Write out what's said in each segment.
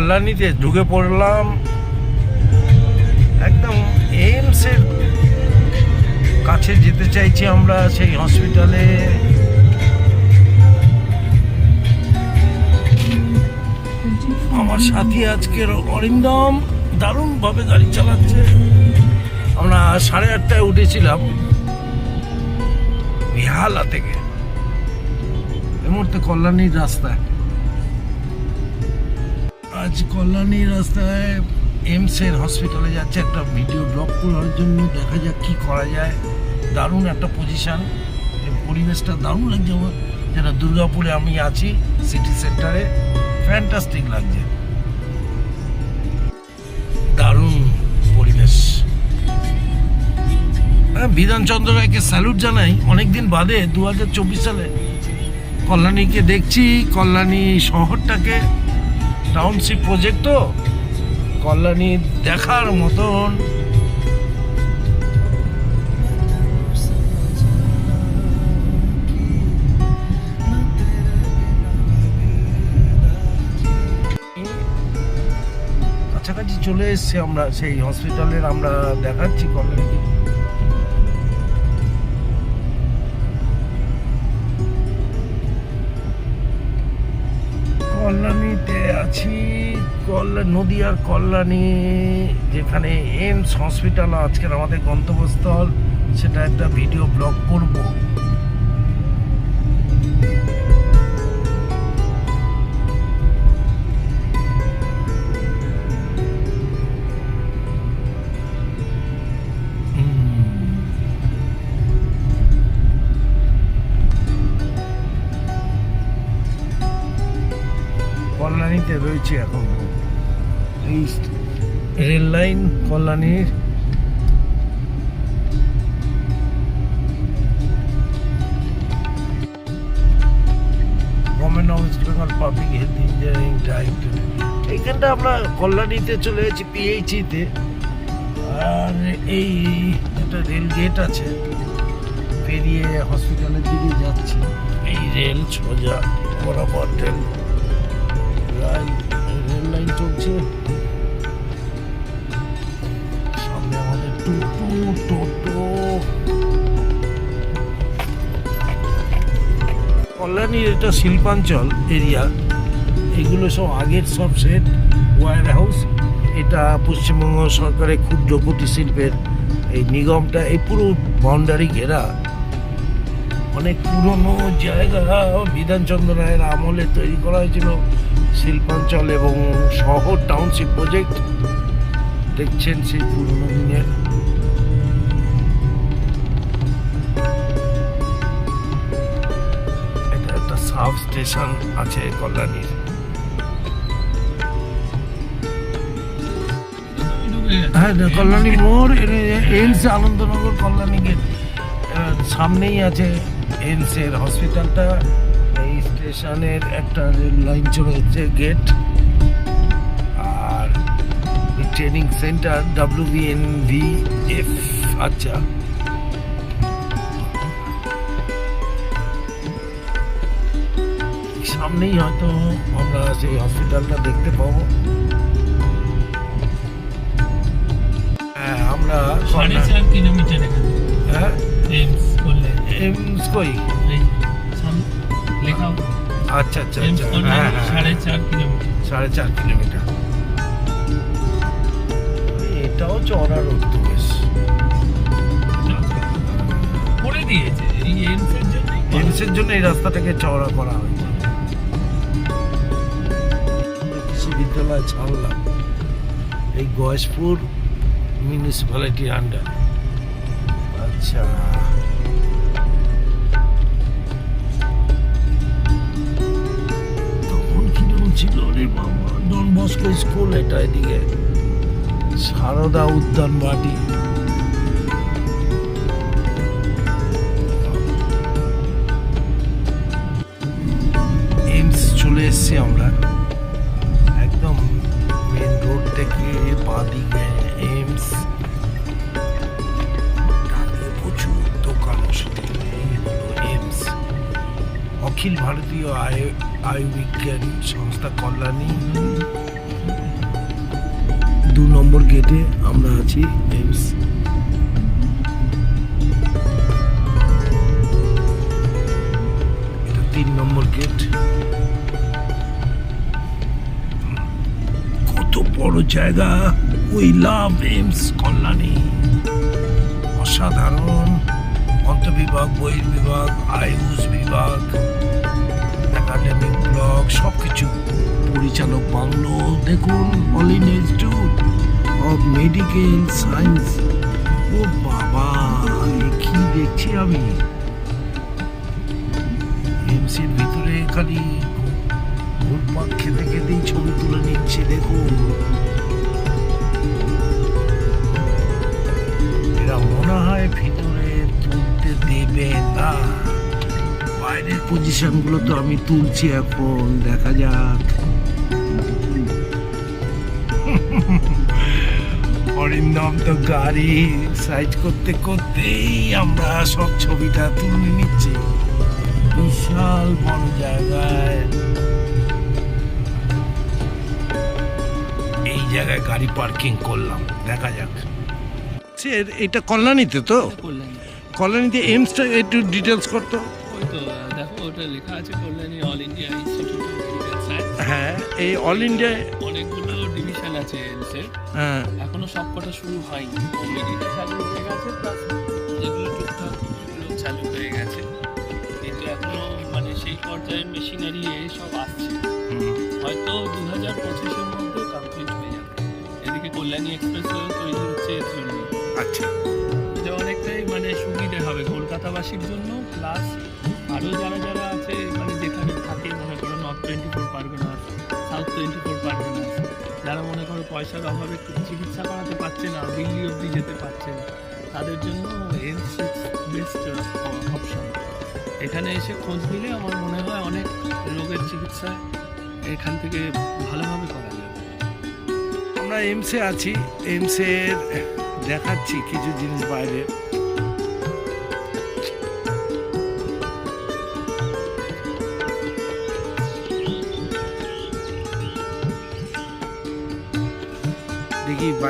কল্যাণীতে ঢুকে পড়লাম। একদম এইমসের কাছে যেতে চাইছি আমরা সেই হসপিটালে আমার সাথী আজকের অরিন্দম দারুণভাবে গাড়ি চালাচ্ছে। আমরা সাড়ে আটটায় উঠেছিলাম। বিহালা থেকে। এই মুহূর্তে কল্যাণীর রাস্তায়। আজ কল্যাণী রাস্তায় এমসের হসপিটালে যাচ্ছে একটা ভিডিও ব্লগ করার জন্য। দেখা যাক কি করা যায়। দারুণ একটা পজিশন পরিবেশটা দারুণ লাগছে আমার। যেটা দুর্গাপুরে আমি আছি সিটি সেন্টারে ফ্যান্টাস্টিক লাগছে। দারুণ পরিবেশ। হ্যাঁ বিধানচন্দ্র রায়কে স্যালুট জানাই। অনেকদিন বাদে দু হাজার চব্বিশ সালে কল্যাণীকে দেখছি। কল্যাণী শহরটাকে টাউনশিপ প্রজেক্ট তো? কল্যাণী দেখার মতন। কাছাকাছি চলে এসেছি আমরা, সেই হসপিটালের আমরা দেখাচ্ছি কল্যাণীকে। কল্যাণীতে আছি কল্যাণ নদীয়ার কল্যাণী, যেখানে এমস হসপিটাল আজকের আমাদের গন্তব্যস্থল। সেটা একটা ভিডিও ব্লগ করব। কল্যাণীতে রয়েছে এখন। এই rail line, কল্যাণীর government of public health engineering director এইখানটা আমরা কল্যাণীতে চলে এসেছি পিএইচিতে আর এই একটা রেল গেট আছে, পেরিয়ে হসপিটালের দিকে যাচ্ছি। এই রেল সোজা বরাবর রেল। টোটো টোটো। কল্যাণীর এটা শিল্পাঞ্চল এরিয়া, এগুলো সব আগের সব সেট ওয়ার হাউস এটা পশ্চিমবঙ্গ সরকারের ক্ষুদ্র কুটির শিল্পের এই নিগমটা, এই পুরো বাউন্ডারি ঘেরা। অনেক পুরনো জায়গা বিধানচন্দ্র রায়ের আমলে তৈরি করা হয়েছিল। শিল্পাঞ্চল এবং শহর টাউনশিপ প্রজেক্ট দেখছেন সেই পুরনো দিনের। একটা সাব স্টেশন আছে কল্যাণীর। হ্যাঁ কল্যাণী মোড় এইমস আনন্দনগর কল্যাণী গেট সামনেই আছে এইমস এর হসপিটালটা স্টেশনের একটা রেল লাইন চলে হচ্ছে গেট। আর training centre W N V F আচ্ছা। সামনেই হয়তো আমরা সেই হসপিটালটা দেখতে পাবো। হ্যাঁ আমরা সাড়ে চার কিলোমিটার হ্যাঁ? এমস করলে এমস কই? লেখাও। আচ্ছা আচ্ছা আচ্ছা। হ্যাঁ হ্যাঁ সাড়ে চার কিলোমিটার। সাড়ে চার কিলোমিটার। এটাও চড়া রোড তো বেশ। করে দিয়েছে এই এমস এর জন্যই এমসের জন্য এই রাস্তাটাকে চওড়া করা হয়েছে কৃষি বিদ্যালয় ছাড়লাম। এই গয়েশপুর মিউনিসিপ্যালিটির আন্ডার। আচ্ছা। ছিল রে মামা ডন বস্কো স্কুল, এটা এদিকে। সারদা উদ্যান বাটি এইমস চলে এসেছি আমরা। একদম মেন রোড থেকে বাঁ দিকে অখিল ভারতীয় আয়ু আয়ুর্বিজ্ঞান সংস্থা কল্যাণী। দু নম্বর গেটে আমরা আছি এইমস এটা তিন নম্বর গেট। কত বড় জায়গা, উই লাভ এইমস কল্যাণী। অসাধারণ। অন্তবিভাগ বহির্বিভাগ, আয়ুষ বিভাগ। একাডেমিক ব্লগ সব কিছু পরিচালক বাংলো, দেখুন all in institute of medical science ও বাবা কি দেখছি আমি? পজিশনগুলো তো আমি তুলছি এখন দেখা যাক। অরিন্দম তো গাড়ি সাইজ করতে করতেই আমরা সব ছবিটা তুলে নিচ্ছি। বিশাল বড় জায়গায়। এই জায়গায় গাড়ি পার্কিং করলাম দেখা যাক। সে এটা কল্যাণীতে তো? কল্যাণী কল্যাণীতে। এমসটা একটু ডিটেলস করতো? ওই তো দেখো ওটা লেখা আছে Kalyani all India institute of medical science হ্যাঁ এই অল ইন্ডিয়া অনেকগুলো ডিভিশন আছে এলসের হ্যাঁ। এখনও সবকটা শুরু হয়নি। ওপিডিটা চালু হয়ে গেছে প্লাস যেগুলো টুকটাক এগুলো চালু হয়ে গেছে। কিন্তু এখনও মানে সেই পর্যায়ের মেশিনারি সব আসছে। হয়তো দু হাজার পঁচিশের মধ্যে কমপ্লিট হয়ে যাবে। এদিকে কল্যাণী এক্সপ্রেস তৈরি হচ্ছে এর জন্য আচ্ছা। এটা অনেকটাই মানে সুবিধে হবে কলকাতাবাসীর জন্য প্লাস আরও যারা যারা আছে মানে যেখানে থাকে, মনে করো north twenty four Parganas south twenty four Parganas যারা মনে করো পয়সার অভাবে চিকিৎসা করাতে পারছে না, দিল্লি অবধি যেতে পারছে না, তাদের জন্য এমস বেস্ট অপশন এখানে এসে খোঁজ নিলে আমার মনে হয় অনেক রোগের চিকিৎসা এখান থেকে ভালোভাবে করা যাবে। আমরা এমসে আছি এমসের দেখাচ্ছি কিছু জিনিস বাইরে।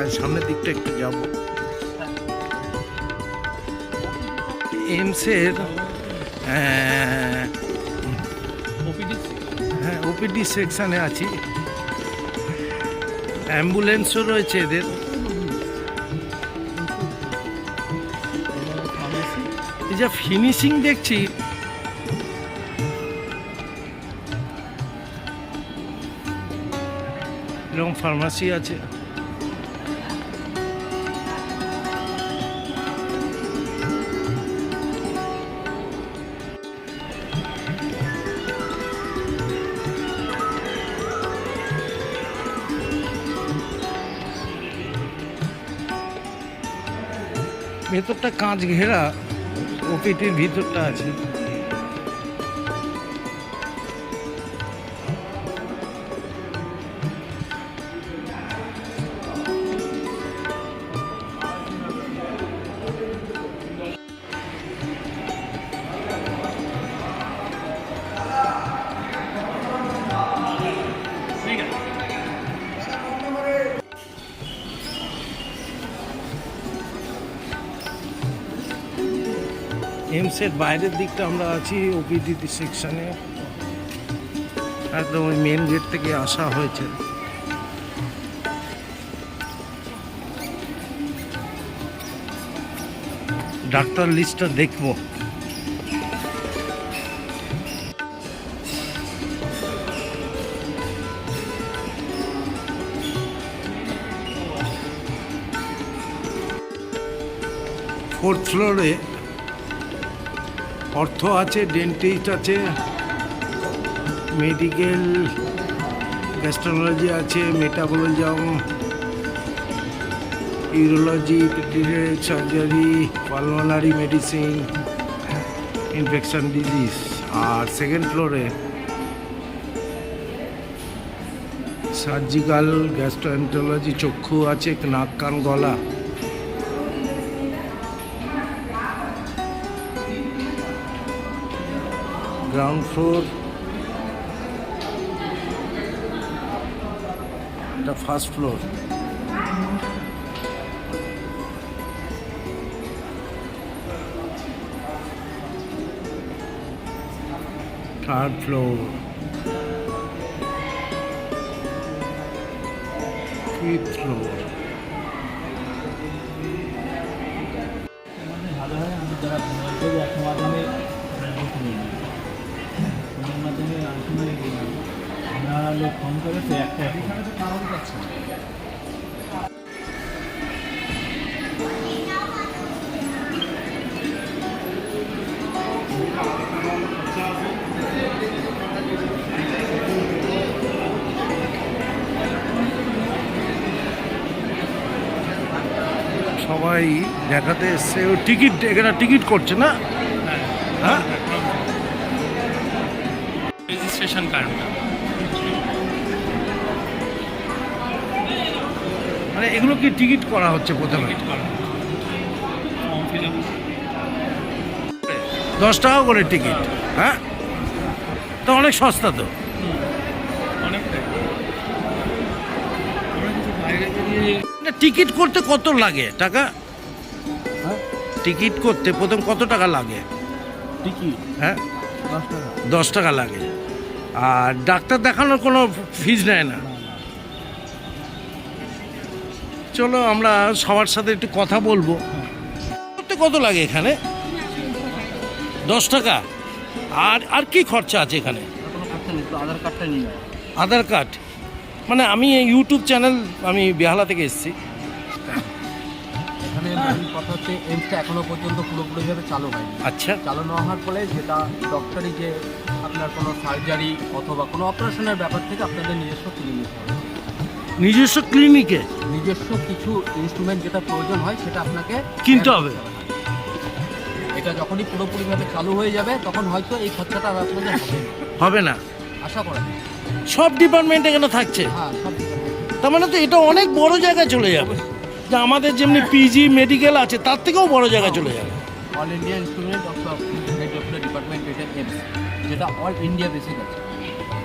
দেখি সামনের দিকটা একটু যাব। এমসের আহ, ওপিডি হ্যাঁ ওপিডি সেকশনে আছি। অ্যাম্বুলেন্সও রয়েছে এদের। এই যা ফিনিশিং দেখছি। এরকম ফার্মাসি আছে। ভেতরটা কাঁচ ঘেরা ওপিটির ভিতরটা আছে। এমসের বাইরের দিকটা আমরা আছি ওপিডি সেকশনে। একদম ওই মেন গেট থেকে আসা হয়েছে। ডাক্তার লিস্টটা দেখব। ফোর্থ ফ্লোরে অর্থ আছে ডেন্টিস্ট আছে মেডিকেল গ্যাস্ট্রোলজি আছে metabolism urology surgery pulmonary medicine infection disease আর সেকেন্ড ফ্লোরে সার্জিক্যাল গ্যাস্ট্রোএন্টোলজি চক্ষু আছে, নাক, কান, গলা। ground floor. The first floor. Third floor. Fifth floor. সবাই দেখাতে এসছে। ও টিকিট এখানে টিকিট করছে না? হ্যাঁ? রেজিস্ট্রেশন কার্ডটা মানে এগুলো কি টিকিট করা হচ্ছে প্রথমে? টিকিট করা। দশ টাকা করে টিকিট হ্যাঁ? তো অনেক সস্তা তো। টিকিট করতে কত লাগে টাকা? হ্যাঁ? টিকিট করতে প্রথম কত টাকা লাগে? টিকিট? হ্যাঁ? দশ টাকা। দশ টাকা লাগে। আর ডাক্তার দেখানোর কোনো ফিজ নেয় না। চলো আমরা সবার সাথে একটু কথা বলব। করতে কত লাগে এখানে? দশ টাকা। আর আর কি খরচা আছে এখানে? কোনো খরচা নেই তো আধার কার্ডটা আধার কার্ড? মানে আমি এই ইউটিউব চ্যানেল আমি বেহালা থেকে এসেছি। এখানে কথা হচ্ছে এখনও পর্যন্ত পুরোপুরিভাবে চালু হয়নি। আচ্ছা। চালু না হওয়ার ফলে যেটা ডক্টরি যে আপনার কোনো সার্জারি অথবা কোনো অপারেশনের ব্যাপার থেকে আপনাদের নিজস্ব হবে নিজস্ব ক্লিনিকে নিজস্ব কিছু ইনস্ট্রুমেন্ট যেটা প্রয়োজন হয় সেটা আপনাকে কিনতে হবে। এটা যখনই পুরোপুরিভাবে চালু হয়ে যাবে তখন হয়তো এই খরচাটা আর আপনাদের হবে না। হবে না। আশা করা যায়। সব ডিপার্টমেন্ট এখানে থাকছে? হ্যাঁ সব। তার মানে তো এটা অনেক বড় জায়গায় চলে যাবে। যে আমাদের যেমনি পিজি মেডিকেল আছে তার থেকেও বড় জায়গায় চলে যাবে। All India instrument of department এটা এমস যেটা অল ইন্ডিয়া বেসিক আছে।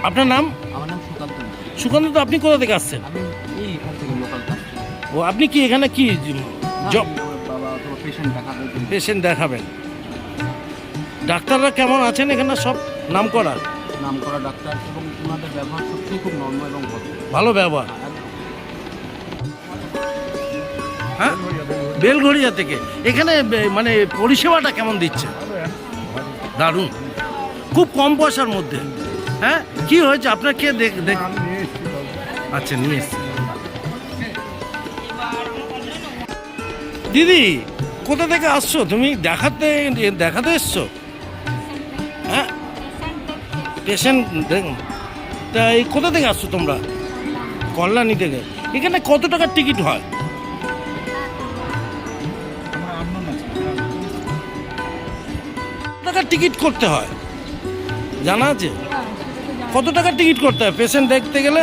আপনার নাম? আমার নাম সুকান্ত মিশ্র। সুকান্ত তো আপনি কোথা থেকে আসছেন? আমি এই এখান থেকে লোকাল কাজ ও আপনি কি এখানে কি জব বাবা পেশেন্ট জন্য পেশেন্ট দেখাবেন। ডাক্তাররা কেমন আছেন এখানে? সব নাম করা নাম করা ডাক্তার এবং ওনাদের ব্যবহার সত্যিই খুব নর্ম এবং ভালো ব্যবহার। হ্যাঁ। বেলঘড়িয়া থেকে। এখানে মানে পরিষেবাটা কেমন দিচ্ছে? দারুণ। খুব কম পয়সার মধ্যে। হ্যাঁ? কি হয়েছে? আপনার কে দেখ দেখ আচ্ছা নিয়ে এসছি। দিদি কোথা থেকে আসছো? তুমি দেখাতে দেখাতে এসছো? হ্যাঁ দেখুন তা এই কোথা থেকে আসছো তোমরা? কল্যাণী থেকে। এখানে কত টাকার টিকিট হয়? টাকার টিকিট করতে হয়? জানা আছে? কত টাকার টিকিট করতে হয়? পেশেন্ট দেখতে গেলে?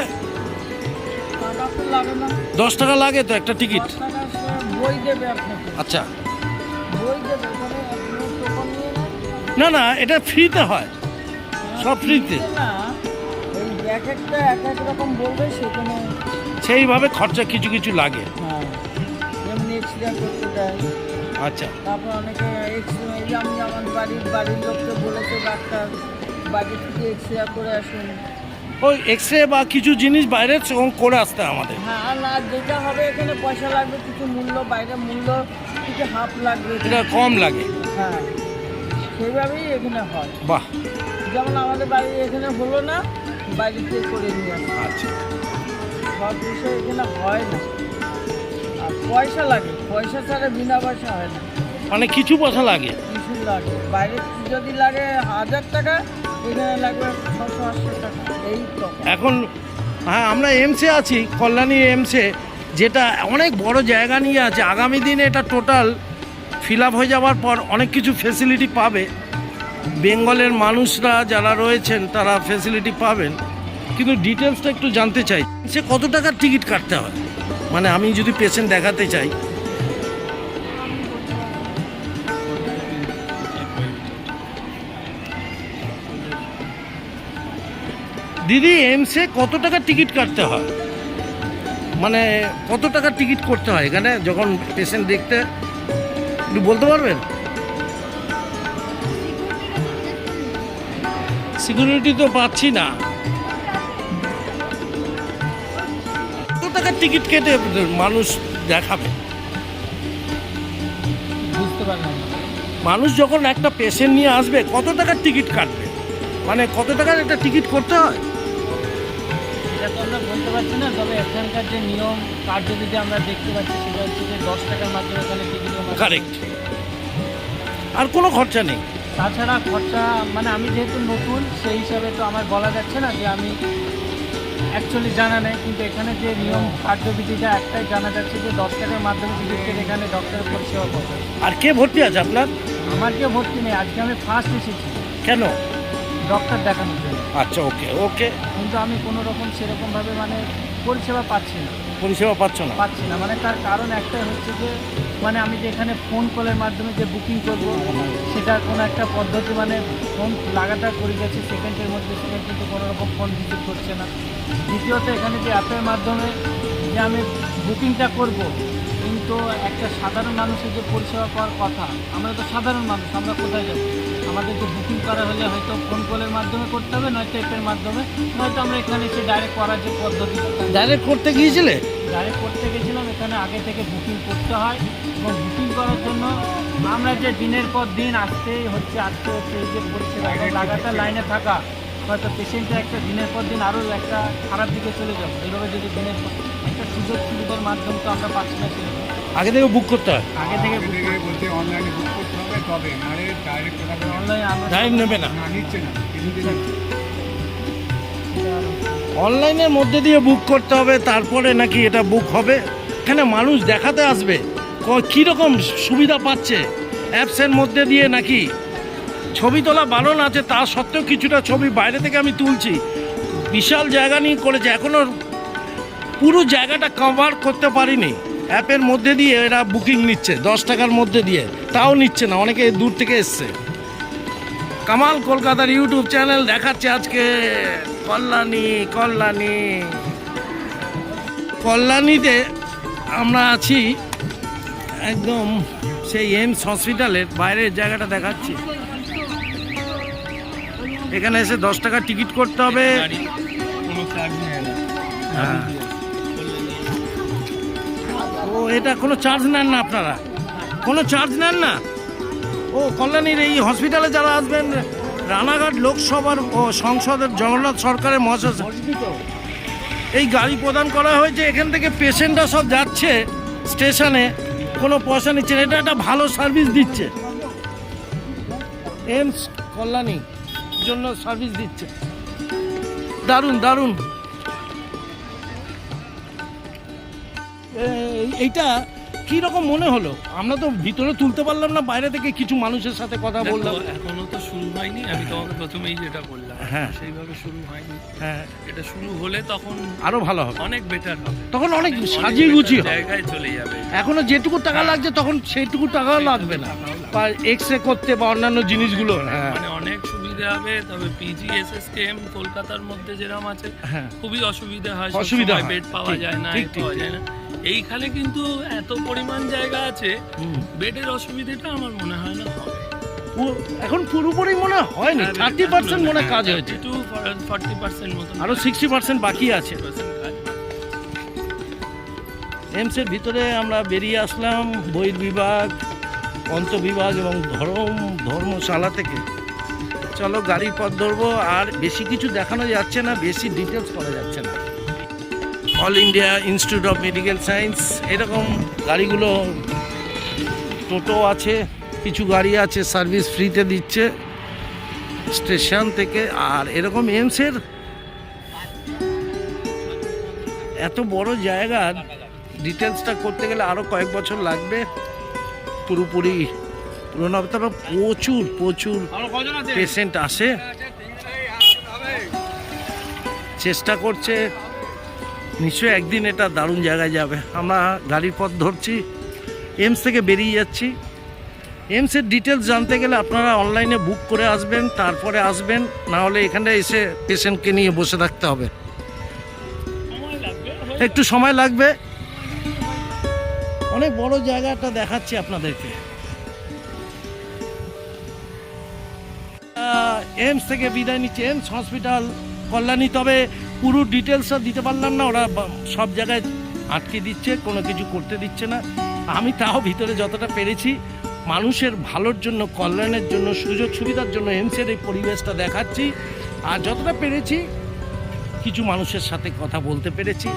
দশ টাকা লাগে তো একটা টিকিট। আচ্ছা। না না, এটা ফ্রিতে হয়। সব ফ্রিতে। সেইভাবে খরচা কিছু কিছু লাগে। হ্যাঁ আচ্ছা। তারপর অনেকে আমি আমার বাড়ির বাড়ির লোককে বলেছে ডাক্তার বাড়ি থেকে এক্স রে করে আসুন ওই এক্স রে বা কিছু জিনিস বাইরে করে আসতে আমাদের। হ্যাঁ আর না যেটা হবে এখানে পয়সা লাগবে কিছু মূল্য বাইরে মূল্য কিছু হাফ লাগবে। এটা কম লাগে। হ্যাঁ সেইভাবেই এখানে হয়। বাহ। যেমন আমাদের বাড়ি এখানে হলো না বাড়িতে করে নিয়ে আসি। আচ্ছা। সব বিষয় এখানে হয় না। আর পয়সা লাগে পয়সা ছাড়া বিনা পয়সা হয় না। মানে কিছু পয়সা লাগে? কিছু লাগে। বাইরে যদি লাগে হাজার টাকা এখানে লাগবে ছশো আটশো টাকা। এই তো। এখন হ্যাঁ আমরা এমসে আছি কল্যাণী এমসে যেটা অনেক বড় জায়গা নিয়ে আছে। আগামী দিনে এটা টোটাল ফিল আপ হয়ে যাওয়ার পর অনেক কিছু ফেসিলিটি পাবে। বেঙ্গলের মানুষরা যারা রয়েছেন, তারা ফেসিলিটি পাবেন। কিন্তু ডিটেলসটা একটু জানতে চাই। সে কত টাকার টিকিট কাটতে হয়? মানে আমি যদি পেশেন্ট দেখাতে চাই। দিদি এমসে কত টাকা টিকিট কাটতে হয়? মানে কত টাকা টিকিট করতে হয় এখানে? যখন পেশেন্ট দেখতে, একটু বলতে পারবেন? সিকিউরিটি তো পাচ্ছি না। কত টাকার টিকিট কেটে মানুষ দেখাবে। বুঝতে পারলাম মানুষ যখন একটা পেশেন্ট নিয়ে আসবে কত টাকার টিকিট কাটবে? মানে কত টাকার একটা টিকিট করতে হয়? সেটা তো আমরা বলতে পারছি না তবে এখানকার যে নিয়ম কার্যবিধি আমরা দেখতে পাচ্ছি সেটা হচ্ছে যে দশ টাকার মাধ্যমে এখানে টিকিট কারেক্ট আর কোনো খরচা নেই। তাছাড়া খরচা মানে আমি যেহেতু নতুন সেই হিসাবে তো আমার বলা যাচ্ছে না যে আমি অ্যাকচুয়ালি জানা নেই কিন্তু এখানে যে নিয়ম কার্যবিধিটা একটাই জানা যাচ্ছে যে দশ টাকার মাধ্যমে টিকিট এখানে ডক্টরের পরিষেবা পাবে আর কে ভর্তি আছে আপনার? আমার কেউ ভর্তি নেই আজকে আমি ফার্স্ট এসেছি। কেন? ডক্টর দেখানোর জন্য। আচ্ছা ওকে ওকে কিন্তু আমি কোনো রকম সেরকমভাবে মানে পরিষেবা পাচ্ছি না। পরিষেবা পাচ্ছ না? পাচ্ছি না। মানে তার কারণ একটাই হচ্ছে যে মানে আমি যে এখানে ফোন কলের মাধ্যমে যে বুকিং করব সেটা কোনো একটা পদ্ধতি মানে ফোন লাগাতার করে গেছে। সেকেন্ডের মধ্যে সেটা কিন্তু কোনো রকম ফোন রিসিভ করছে না। দ্বিতীয়ত এখানে যে অ্যাপের মাধ্যমে যে আমি বুকিংটা করব কিন্তু একটা সাধারণ মানুষের যে পরিষেবা পাওয়ার কথা আমরা তো সাধারণ মানুষ আমরা কোথায় যাব? আমাদেরকে বুকিং করা হলে হয়তো ফোন কলের মাধ্যমে করতে হবে নয়তো অ্যাপের মাধ্যমে। নয়তো আমরা এখানে এসে ডাইরেক্ট করার যে পদ্ধতি। ডাইরেক্ট করতে গিয়েছিলে? ডাইরেক্ট করতে গেছিলাম এখানে আগে থেকে বুকিং করতে হয়। এবং বুকিং করার জন্য আমরা যে দিনের পর দিন আসতেই হচ্ছে আসতে হচ্ছে এই যে পরিষেবা লাগাতার লাইনে থাকা। হয়তো পেশেন্টের একটা দিনের পর দিন আরও একটা খারাপ দিকে চলে যাব। এইভাবে যদি দিনের পর সুযোগ সুবিধার মাধ্যম তো আমরা পাচ্ছি না আগে থেকে বুক করতে হয়। আগে থেকে থেকে বলতে অনলাইনে বুক করতে হবে তবে নারে ডাইরেক্ট থেকে আমরা টাইম নেবে না। না নিচ্ছে না অনলাইনের মধ্যে দিয়ে বুক করতে হবে তারপরে নাকি এটা বুক হবে? এখানে মানুষ দেখাতে আসবে? ক- কীরকম সুবিধা পাচ্ছে? অ্যাপসের মধ্যে দিয়ে নাকি ছবি তোলা বারণ আছে তা সত্ত্বেও কিছুটা ছবি বাইরে থেকে আমি তুলছি। বিশাল জায়গা নিয়ে করেছে এখনও পুরো জায়গাটা কভার করতে পারিনি। অ্যাপের মধ্যে দিয়ে এরা বুকিং নিচ্ছে দশ টাকার মধ্যে দিয়ে। তাও নিচ্ছে না অনেকে দূর থেকে এসছে। কামাল কলকাতার ইউটিউব চ্যানেল দেখাচ্ছে আজকে। কল্যাণী কল্যাণী। কল্যাণীতে আমরা আছি একদম সেই এমস হসপিটালের বাইরের জায়গাটা দেখাচ্ছি। এখানে এসে দশ টাকা টিকিট করতে হবে। হ্যাঁ। ও, এটা কোনো চার্জ নেন না আপনারা। কোনো চার্জ নেন না? ও, কল্যাণীর এই হসপিটালে যারা আসবেন, রানাঘাট লোকসভার ও সংসদের জগন্নাথ সরকারের মহাশাসন এই গাড়ি প্রদান করা হয়েছে, এখান থেকে পেশেন্টরা সব যাচ্ছে স্টেশনে কোনো পয়সা নিচ্ছে এটা একটা ভালো সার্ভিস দিচ্ছে। এমস কল্যাণী জন্য সার্ভিস দিচ্ছে। দারুণ দারুণ। এইটা কি রকম মনে হলো? আমরা তো ভিতরে তুলতে পারলাম না বাইরে থেকে কিছু মানুষের সাথে কথা বললাম। এখনও তো শুরু হয়নি আমি তোমাকে প্রথমেই যেটা বললাম হ্যাঁ। সেইভাবে শুরু হয়নি। হ্যাঁ। এটা শুরু হলে তখন আরও ভালো হবে। অনেক বেটার হবে। তখন অনেক সাজিয়ে গুছিয়ে জায়গায় চলে যাবে। এখনও যেটুকু টাকা হ্যাঁ। লাগছে তখন সেইটুকু টাকাও লাগবে না। বা এক্স রে করতে বা অন্যান্য জিনিসগুলো হ্যাঁ। মানে অনেক সুবিধা হবে তবে পিজি এসএসকেএম কলকাতার মধ্যে যেরকম আছে হ্যাঁ। খুবই অসুবিধা হয় অসুবিধা হয়, বেড পাওয়া যায় না পাওয়া যায় না। এইখানে কিন্তু এত পরিমাণ জায়গা আছে বেডের অসুবিধাটা আমার মনে হয় না হবে। এখন পুরোপুরি মনে হয়নি হ্যাঁ, থার্টি পার্সেন্ট মনে কাজ হয়েছে। টু ফর্টি পার্সেন্ট মতন আরও সিক্সটি পার্সেন্ট বাকি আছে। 60% এমসের ভিতরে আমরা বেরিয়ে আসলাম বইয়ের বিভাগ অন্ত বিভাগ এবং ধর্ম ধর্মশালা থেকে। চলো গাড়ির পথ ধরবো আর বেশি কিছু দেখানো যাচ্ছে না বেশি ডিটেলস করা যাচ্ছে না। All India institute of medical science এরকম গাড়িগুলো টোটো আছে কিছু গাড়ি আছে সার্ভিস ফ্রিতে দিচ্ছে স্টেশন থেকে। আর এরকম এমসের এত বড় জায়গা ডিটেলসটা করতে গেলে আরও কয়েক বছর লাগবে। পুরোপুরি পুরোনো তবে প্রচুর প্রচুর পেশেন্ট আসে। চেষ্টা করছে। নিশ্চয়ই একদিন এটা দারুণ জায়গায় যাবে। আমরা গাড়ির পথ ধরছি, এমস থেকে বেরিয়ে যাচ্ছি। এমসের ডিটেলস জানতে গেলে আপনারা অনলাইনে বুক করে আসবেন, তারপরে আসবেন, না হলে এখানে এসে পেশেন্টকে নিয়ে বসে থাকতে হবে। একটু সময় লাগবে। অনেক বড় জায়গাটা দেখাচ্ছি আপনাদেরকে। এমস থেকে বিদায় নিচ্ছে। AIIMS hospital Kalyani. তবে পুরো ডিটেলসটা দিতে পারলাম না, ওরা সব জায়গায় আটকে দিচ্ছে, কোনো কিছু করতে দিচ্ছে না। আমি তাও ভিতরে যতটা পেরেছি, মানুষের ভালোর জন্য, কল্যাণের জন্য, সুযোগ সুবিধার জন্য এমসের এই পরিবেশটা দেখাচ্ছি। আর যতটা পেরেছি, কিছু মানুষের সাথে কথা বলতে পেরেছি।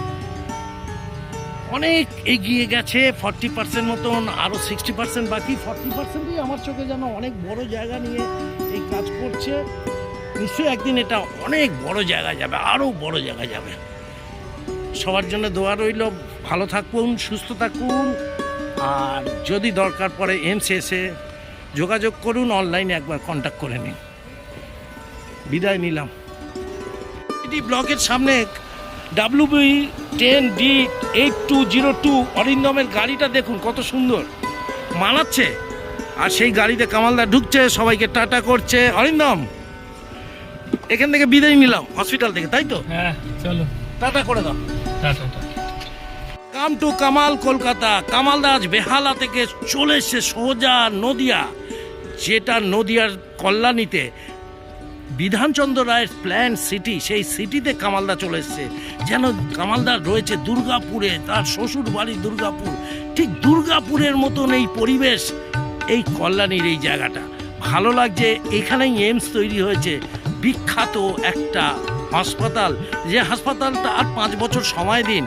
অনেক এগিয়ে গেছে ফর্টি পার্সেন্ট মতন আরও সিক্সটি পার্সেন্ট বাকি। ফর্টি পার্সেন্টই আমার চোখে যেন অনেক বড় জায়গা নিয়ে এই কাজ করছে। নিশ্চয়ই একদিন এটা অনেক বড় জায়গা যাবে আরও বড় জায়গা যাবে। সবার জন্য দোয়া রইল, ভালো থাকুন, সুস্থ থাকুন। আর যদি দরকার পড়ে এমসে এসে যোগাযোগ করুন অনলাইনে একবার কন্ট্যাক্ট করে নিন। বিদায় নিলাম। এটি ব্লকের সামনে W B ten D eight two zero two অরিন্দমের গাড়িটা দেখুন, কত সুন্দর। মানাচ্ছে? আর সেই গাড়িতে কামালদা ঢুকছে, সবাইকে টাটা করছে। অরিন্দম! এখান থেকে বিদায় নিলাম হসপিটাল থেকে তাই তো? হ্যাঁ চলো। টাটা করে দাও। Tata come to Kamal Kolkata কামালদা আজ বেহালা থেকে চলে এসছে সোজা নদিয়া যেটা নদিয়ার কল্যাণীতে। বিধানচন্দ্র রায়ের প্ল্যান সিটি সেই সিটিতে কামালদা চলে এসছে। যেন কামালদা রয়েছে দুর্গাপুরে তার শ্বশুর বাড়ি দুর্গাপুর। ঠিক দুর্গাপুরের মতন এই পরিবেশ এই কল্যাণীর এই জায়গাটা। ভালো লাগছে এখানেই এইমস তৈরি হয়েছে। বিখ্যাত একটা হাসপাতাল, যে হাসপাতালটা আর পাঁচ বছর সময় দিন।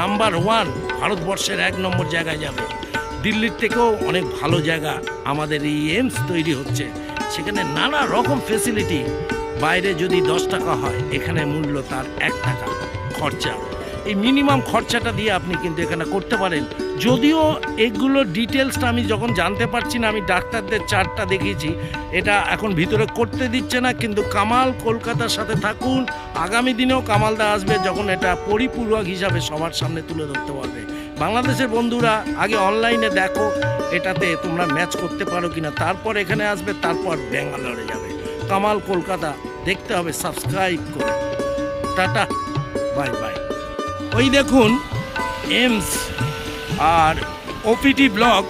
নাম্বার ওয়ান ভারতবর্ষের এক নম্বর জায়গায় যাবে। দিল্লির থেকেও অনেক ভালো জায়গা আমাদের এই এইমস তৈরি হচ্ছে। সেখানে নানা রকম ফেসিলিটি বাইরে যদি দশ টাকা হয়, এখানে মূল্য তার এক টাকা খরচা। এই মিনিমাম খরচাটা দিয়ে আপনি কিন্তু এখানে করতে পারেন। যদিও এগুলো ডিটেলসটা আমি যখন জানতে পারছি না, আমি ডাক্তারদের চার্টটা দেখিয়েছি, এটা এখন ভিতরে করতে দিচ্ছে না, কিন্তু কামাল কলকাতার সাথে থাকুন। আগামী দিনেও কামালদা আসবে যখন এটা পরিপূরক হিসাবে সবার সামনে তুলে ধরতে পারবে। বাংলাদেশের বন্ধুরা, আগে অনলাইনে দেখো, এটাতে তোমরা ম্যাচ করতে পারো কিনা। তারপর এখানে আসবে, তারপর ব্যাঙ্গালোরে যাবে। কামাল কলকাতা, দেখতে হবে সাবস্ক্রাইব করে। টাটা বাই বাই ওই দেখুন এমস আর ওপিটি ব্লক